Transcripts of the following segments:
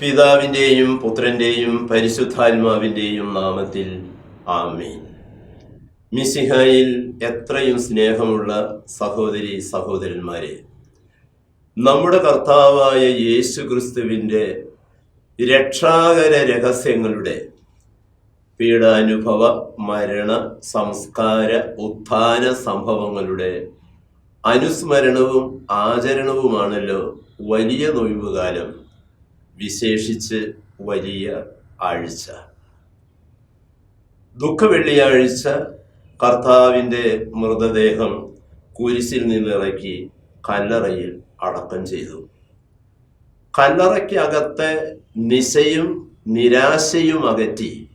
പിതാവിന്റെയും പുത്രന്റെയും പരിശുദ്ധാത്മാവിന്റെയും നാമത്തിൽ ആമീൻ. മിസിഹായിൽ എത്രയും സ്നേഹമുള്ള സഹോദരി സഹോദരന്മാരെ നമ്മുടെ കർത്താവായ യേശു ക്രിസ്തുവിന്റെ രക്ഷാകര രഹസ്യങ്ങളുടെ പീഡാനുഭവ മരണ സംസ്കാര ഉത്ഥാന സംഭവങ്ങളുടെ അനുസ്മരണവും ആചരണവുമാണല്ലോ വലിയ നൊയിവുകാലം വിശേഷിച്ച് വലിയ ആഴ്ച. ദുഃഖവെള്ളിയാഴ്ച കർത്താവിന്റെ മൃതദേഹം കുരിശിൽ നിന്നിറക്കി കല്ലറയിൽ അടക്കം ചെയ്തു. കല്ലറയ്ക്കകത്തെ നിശയും നിരാശയും അകറ്റി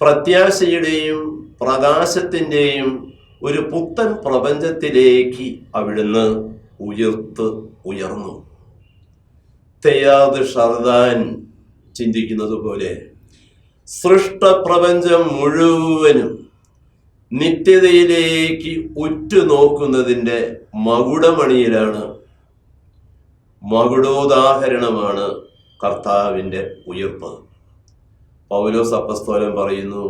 പ്രത്യാശയുടെയും പ്രകാശത്തിന്റെയും ഒരു പുത്തൻ പ്രപഞ്ചത്തിലേക്ക് അവിടുന്ന് ഉയർത്ത് ഉയർന്നു. തെയ്യാദ് ഷർദാൻ ചിന്തിക്കുന്നത് പോലെ സൃഷ്ടപ്രപഞ്ചം മുഴുവനും നിത്യതയിലേക്ക് ഉറ്റുനോക്കുന്നതിന്റെ മകുടമണിയിലാണ് മകുടോദാഹരണമാണ് കർത്താവിന്റെ ഉയർപ്പ്. പൗലോസ് അപ്പസ്തോലൻ പറയുന്നു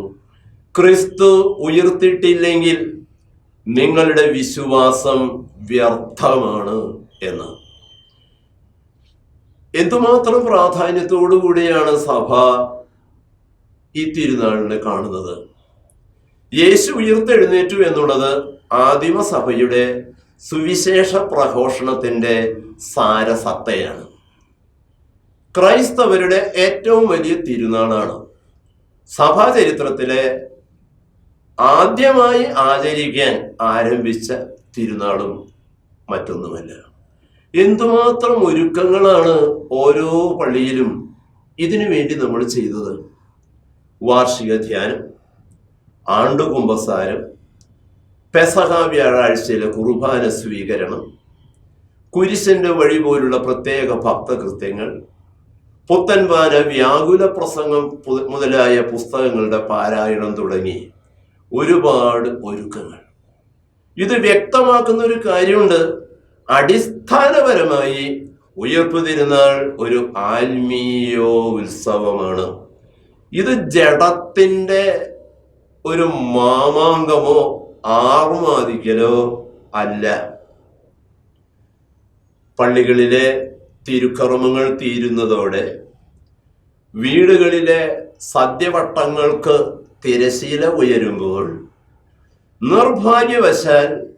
ക്രിസ്തു ഉയർത്തിട്ടില്ലെങ്കിൽ നിങ്ങളുടെ വിശ്വാസം വ്യർത്ഥമാണ് എന്ന്. എന്തുമാത്രം പ്രാധാന്യത്തോടു കൂടിയാണ് സഭ ഈ തിരുനാളിനെ കാണുന്നത്? യേശു ഉയർത്തെഴുന്നേറ്റു എന്നുള്ളത് ആദിമ സഭയുടെ സുവിശേഷ പ്രഘോഷണത്തിന്റെ സാരസത്തയാണ്. ക്രൈസ്തവരുടെ ഏറ്റവും വലിയ തിരുനാളാണ്. സഭാചരിത്രത്തിലെ ആദ്യമായി ആചരിക്കാൻ ആരംഭിച്ച തിരുനാളും മറ്റൊന്നുമല്ല. എന്തുമാത്രം ഒരുക്കങ്ങളാണ് ഓരോ പള്ളിയിലും ഇതിനു വേണ്ടി നമ്മൾ ചെയ്തത്? വാർഷിക ധ്യാനം ആണ്ടുകുംഭസാരം പെസഹ വ്യാഴാഴ്ചയിലെ കുർബാന സ്വീകരണം കുരിശന്റെ വഴി പോലുള്ള പ്രത്യേക ഭക്തകൃത്യങ്ങൾ പുത്തൻവാന വ്യാകുല പ്രസംഗം മുതലായ പുസ്തകങ്ങളുടെ പാരായണം തുടങ്ങി ഒരുപാട് ഒരുക്കങ്ങൾ. ഇത് വ്യക്തമാക്കുന്ന ഒരു കാര്യമുണ്ട്. അടിസ്ഥാനപരമായി ഉയർപ്പ് തിരുനാൾ ഒരു ആത്മീയോ ഉത്സവമാണ്. ഇത് ജഡത്തിന്റെ ഒരു മാമാങ്കമോ ആറുമാതിക്കലോ അല്ല. പള്ളികളിലെ തിരുക്കർമ്മങ്ങൾ തീരുന്നതോടെ വീടുകളിലെ സദ്യവട്ടങ്ങൾക്ക് തിരശീല ഉയരുമ്പോൾ നിർഭാഗ്യവശാൽ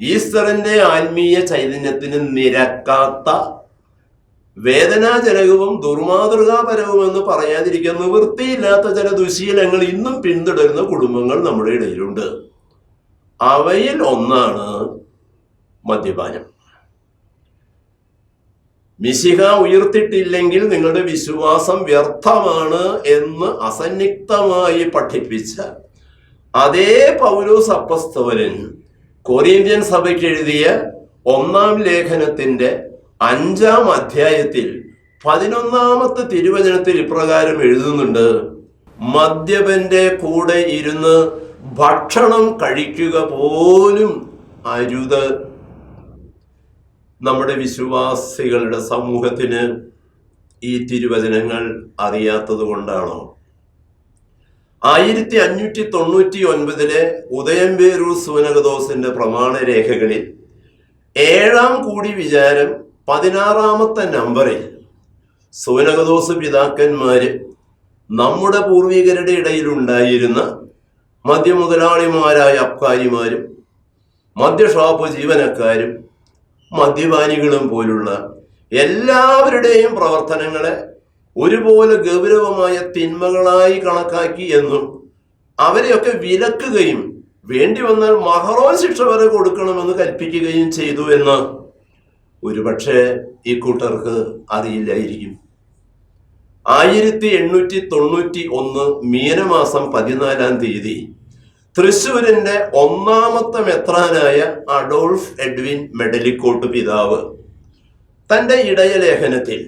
ഈസ്റ്ററിന്റെ ആത്മീയ ചൈതന്യത്തിന് നിരക്കാത്ത വേദനാജനകവും ദുർമാതൃകാപരവും എന്ന് പറയാതിരിക്കാൻ നിവൃത്തിയില്ലാത്ത ചില ദുശീലങ്ങൾ ഇന്നും പിന്തുടരുന്ന കുടുംബങ്ങൾ നമ്മുടെ ഇടയിലുണ്ട്. അവയിൽ ഒന്നാണ് മദ്യപാനം. മിശിഹ ഉയർത്തിട്ടില്ലെങ്കിൽ നിങ്ങളുടെ വിശ്വാസം വ്യർത്ഥമാണ് എന്ന് അസന്നിഗ്ധമായി പഠിപ്പിച്ച അതേ പൗരോ അപ്പസ്തോലൻ കൊറിന്ത്യൻ സഭയ്ക്ക് എഴുതിയ ഒന്നാം ലേഖനത്തിന്റെ അഞ്ചാം അധ്യായത്തിൽ പതിനൊന്നാമത്തെ തിരുവചനത്തിൽ ഇപ്രകാരം എഴുതുന്നുണ്ട്. മദ്യപന്റെ കൂടെ ഇരുന്ന് ഭക്ഷണം കഴിക്കുക പോലും അരുത്. നമ്മുടെ വിശ്വാസികളുടെ സമൂഹത്തിന് ഈ തിരുവചനങ്ങൾ അറിയാത്തത് കൊണ്ടാണോ? ആയിരത്തി അഞ്ഞൂറ്റി തൊണ്ണൂറ്റി ഒൻപതിലെ ഉദയംപേരൂർ സൂനകദോസിന്റെ പ്രമാണരേഖകളിൽ ഏഴാം കൂടി വിചാരം പതിനാറാമത്തെ നമ്പറിൽ സൂനകദോസ് പിതാക്കന്മാര് നമ്മുടെ പൂർവികരുടെ ഇടയിൽ ഉണ്ടായിരുന്ന മദ്യമുതലാളിമാരായ അബ്കാരിമാരും മദ്യഷോപ്പ് ജീവനക്കാരും മദ്യപാനികളും പോലുള്ള എല്ലാവരുടെയും പ്രവർത്തനങ്ങളെ ഒരുപോലെ ഗൗരവമായ തിന്മകളായി കണക്കാക്കി എന്നും അവരെയൊക്കെ വിലക്കുകയും വേണ്ടി വന്നാൽ മഹറോൻ ശിക്ഷ വരെ കൊടുക്കണമെന്ന് കൽപ്പിക്കുകയും ചെയ്തു എന്ന് ഒരുപക്ഷെ ഈ കൂട്ടർക്ക് അറിയില്ലായിരിക്കും. ആയിരത്തി എണ്ണൂറ്റി തൊണ്ണൂറ്റി ഒന്ന് മീനമാസം പതിനാലാം തീയതി തൃശൂരിന്റെ ഒന്നാമത്തെ മെത്രാനായ അഡോൾഫ് എഡ്വിൻ മെഡലിക്കോട്ട് പിതാവ് തന്റെ ഇടയലേഖനത്തിൽ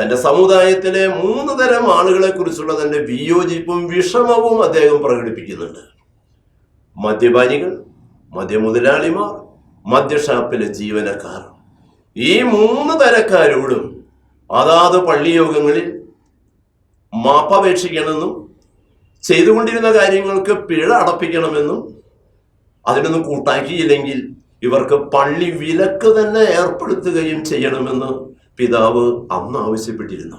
തന്റെ സമുദായത്തിലെ മൂന്ന് തരം ആളുകളെ കുറിച്ചുള്ള തന്റെ വിയോജിപ്പും വിഷമവും അദ്ദേഹം പ്രകടിപ്പിക്കുന്നുണ്ട്. മദ്യപാനികൾ മദ്യമുതലാളിമാർ മദ്യഷാപ്പിലെ ജീവനക്കാർ. ഈ മൂന്ന് തരക്കാരോടും അതാത് പള്ളിയോഗങ്ങളിൽ മാപ്പപേക്ഷിക്കണമെന്നും ചെയ്തുകൊണ്ടിരുന്ന കാര്യങ്ങൾക്ക് പിഴ അടപ്പിക്കണമെന്നും അതിനൊന്നും കൂട്ടാക്കിയില്ലെങ്കിൽ ഇവർക്ക് പള്ളി വിലക്ക് തന്നെ ഏർപ്പെടുത്തുകയും ചെയ്യണമെന്ന് പിതാവ് അന്ന് ആവശ്യപ്പെട്ടിരുന്നു.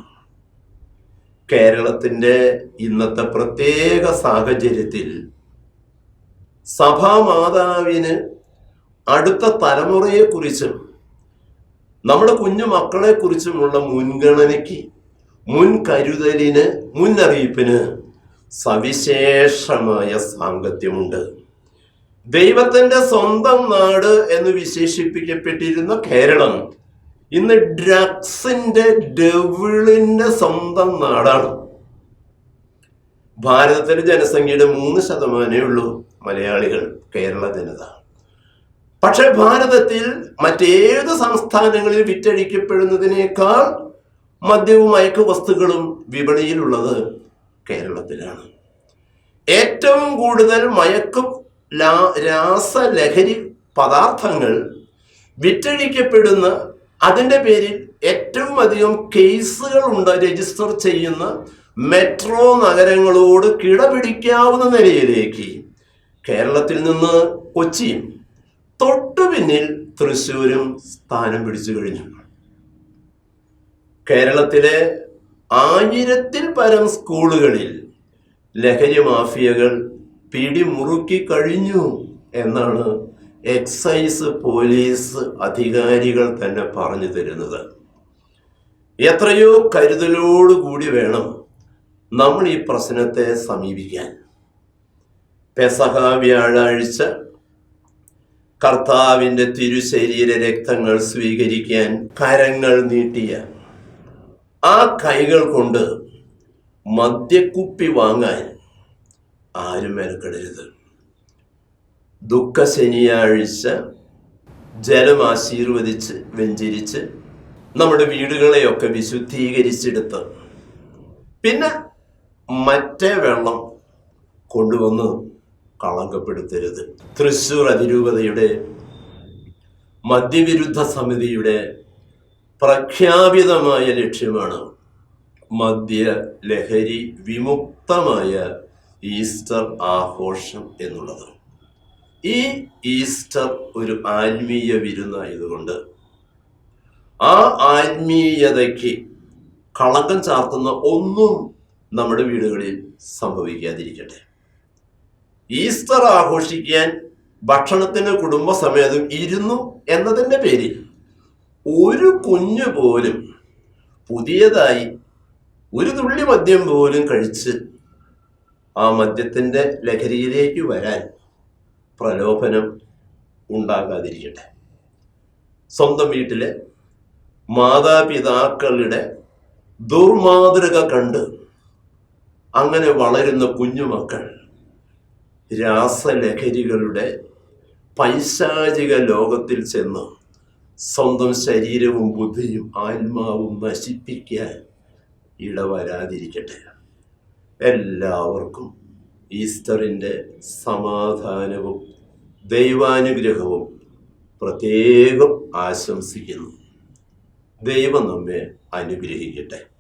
കേരളത്തിന്റെ ഇന്നത്തെ പ്രത്യേക സാഹചര്യത്തിൽ സഭാമാതാവിന് അടുത്ത തലമുറയെക്കുറിച്ചും നമ്മുടെ കുഞ്ഞു മക്കളെക്കുറിച്ചുമുള്ള മുൻഗണനയ്ക്ക് മുൻകരുതലിന് മുന്നറിയിപ്പിന് സവിശേഷമായ സാങ്കത്യമുണ്ട്. ദൈവത്തിന്റെ സ്വന്തം നാട് എന്ന് വിശേഷിപ്പിക്കപ്പെട്ടിരുന്ന കേരളം ഇന്ന് ഡ്രഗ്സിന്റെ ഡെവിളിന്റെ സ്വന്തം നാടാണ്. ഭാരതത്തിലെ ജനസംഖ്യയുടെ മൂന്ന് ശതമാനമേ ഉള്ളൂ മലയാളികൾ കേരള ജനത. പക്ഷെ ഭാരതത്തിൽ മറ്റേത് സംസ്ഥാനങ്ങളിൽ വിറ്റഴിക്കപ്പെടുന്നതിനേക്കാൾ മദ്യവും മയക്കു വസ്തുക്കളും വിപണിയിലുള്ളത് കേരളത്തിലാണ്. ഏറ്റവും കൂടുതൽ മയക്കും രാസലഹരി പദാർത്ഥങ്ങൾ വിറ്റഴിക്കപ്പെടുന്ന അതിന്റെ പേരിൽ ഏറ്റവും അധികം കേസുകൾ ഉണ്ട് രജിസ്റ്റർ ചെയ്യുന്ന മെട്രോ നഗരങ്ങളോട് കിടപിടിക്കാവുന്ന നിലയിലേക്ക്. കേരളത്തിൽ നിന്ന് കൊച്ചിയും തൊട്ടു പിന്നിൽ തൃശ്ശൂരും സ്ഥാനം പിടിച്ചു കഴിഞ്ഞു. കേരളത്തിലെ ആയിരത്തിൽ പരം സ്കൂളുകളിൽ ലഹരി മാഫിയകൾ പിടിമുറുക്കി കഴിഞ്ഞു എന്നാണ് എക്സൈസ് പോലീസ് അധികാരികൾ തന്നെ പറഞ്ഞു തരുന്നത്. എത്രയോ കരുതലോടുകൂടി വേണം നമ്മൾ ഈ പ്രശ്നത്തെ സമീപിക്കാൻ. പെസഹ വ്യാഴാഴ്ച കർത്താവിന്റെ തിരുശരീര രക്തങ്ങൾ സ്വീകരിക്കാൻ കരങ്ങൾ നീട്ടിയ ആ കൈകൾ കൊണ്ട് മദ്യക്കുപ്പി വാങ്ങാൻ ആരും മെനക്കെടരുത്. ദുഃഖ ശനിയാഴ്ച ജലം ആശീർവദിച്ച് വെഞ്ചരിച്ച് നമ്മുടെ വീടുകളെയൊക്കെ വിശുദ്ധീകരിച്ചെടുത്ത് പിന്നെ മറ്റേ വെള്ളം കൊണ്ടുവന്ന് കളങ്കപ്പെടുത്തരുത്. തൃശൂർ അതിരൂപതയുടെ മദ്യവിരുദ്ധ സമിതിയുടെ പ്രഖ്യാപിതമായ ലക്ഷ്യമാണ് മദ്യ ലഹരി വിമുക്തമായ ഈസ്റ്റർ ആഘോഷം എന്നുള്ളത്. ഈ ഈസ്റ്റർ ഒരു ആത്മീയ വിരുന്നായതുകൊണ്ട് ആ ആത്മീയതയ്ക്ക് കളങ്കം ചാർത്തുന്ന ഒന്നും നമ്മുടെ വീടുകളിൽ സംഭവിക്കാതിരിക്കട്ടെ. ഈസ്റ്റർ ആഘോഷിക്കാൻ ഭക്ഷണത്തിന് കുടുംബസമേതം ഇരുന്നു എന്നതിന്റെ പേരിൽ ഒരു കുഞ്ഞു പോലും പുതിയതായി ഒരു തുള്ളി മദ്യം പോലും കഴിച്ച് ആ മദ്യത്തിന്റെ ലഹരിയിലേക്ക് വരാൻ പ്രലോഭനം ഉണ്ടാകാതിരിക്കട്ടെ. സ്വന്തം വീട്ടിലെ മാതാപിതാക്കളുടെ ദുർമാതൃക കണ്ട് അങ്ങനെ വളരുന്ന കുഞ്ഞുമക്കൾ രാസലഹരികളുടെ പൈശാചിക ലോകത്തിൽ ചെന്ന് സ്വന്തം ശരീരവും ബുദ്ധിയും ആത്മാവും നശിപ്പിക്കാൻ ഇടവരാതിരിക്കട്ടെ. എല്ലാവർക്കും ഈസ്റ്ററിന്റെ സമാധാനവും ദൈവാനുഗ്രഹവും പ്രത്യേകം ആശംസിക്കുന്നു. ദൈവം നമ്മെ അനുഗ്രഹിക്കട്ടെ.